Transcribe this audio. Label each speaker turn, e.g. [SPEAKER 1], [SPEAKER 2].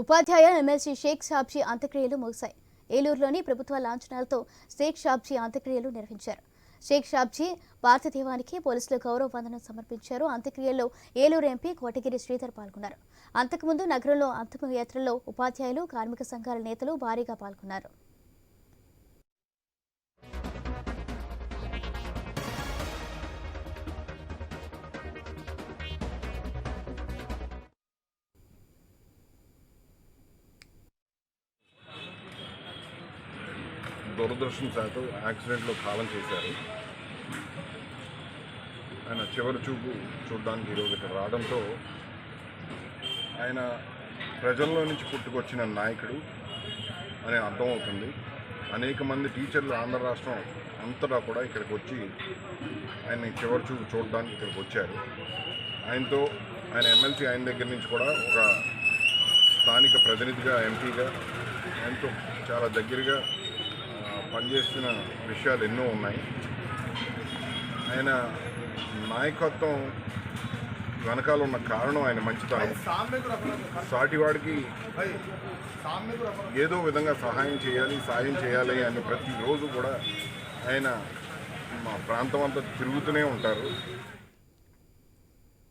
[SPEAKER 1] ఉపాధ్యాయ MLC Sheikh షాబ్జీ అంత్యక్రియలు ముగిశాయి. ఏలూరులోని ప్రభుత్వ లాంఛనాలతో షేక్ షాబ్జీ అంత్యక్రియలు నిర్వహించారు. షేక్ షాబ్జీ పార్థిదేవానికి పోలీసులు గౌరవ వందనం సమర్పించారు. అంత్యక్రియల్లో ఏలూరు ఎంపీ కోటగిరి శ్రీధర్ పాల్గొన్నారు. అంతకుముందు నగరంలో అంతిమ యాత్రలో ఉపాధ్యాయులు కార్మిక సంఘాల నేతలు భారీగా పాల్గొన్నారు.
[SPEAKER 2] దురదృష్టం శాతం యాక్సిడెంట్లో కాలం చేశారు. ఆయన చివరి చూపు చూడడానికి ఈరోజు ఇక్కడ రావడంతో ఆయన ప్రజల్లో నుంచి పుట్టుకొచ్చిన నాయకుడు అని అర్థమవుతుంది అనేక మంది టీచర్లు ఆంధ్ర రాష్ట్రం అంతటా కూడా ఇక్కడికి వచ్చి ఆయన చివరి చూపు చూడడానికి ఇక్కడికి వచ్చారు. ఆయనతో ఆయన ఎమ్మెల్సీ ఆయన దగ్గర నుంచి కూడా ఒక స్థానిక ప్రతినిధిగా ఎంపీగా ఆయనతో చాలా దగ్గరగా పనిచేస్తున్న విషయాలు ఎన్నో ఉన్నాయి. ఆయన నాయకత్వం వెనకాల ఉన్న కారణం ఆయన మంచితనం. సాటివాడికి ఏదో విధంగా సహాయం చేయాలి సాయం చేయాలి అని ప్రతిరోజు కూడా ఆయన మా ప్రాంతం అంతా తిరుగుతూనే ఉంటారు.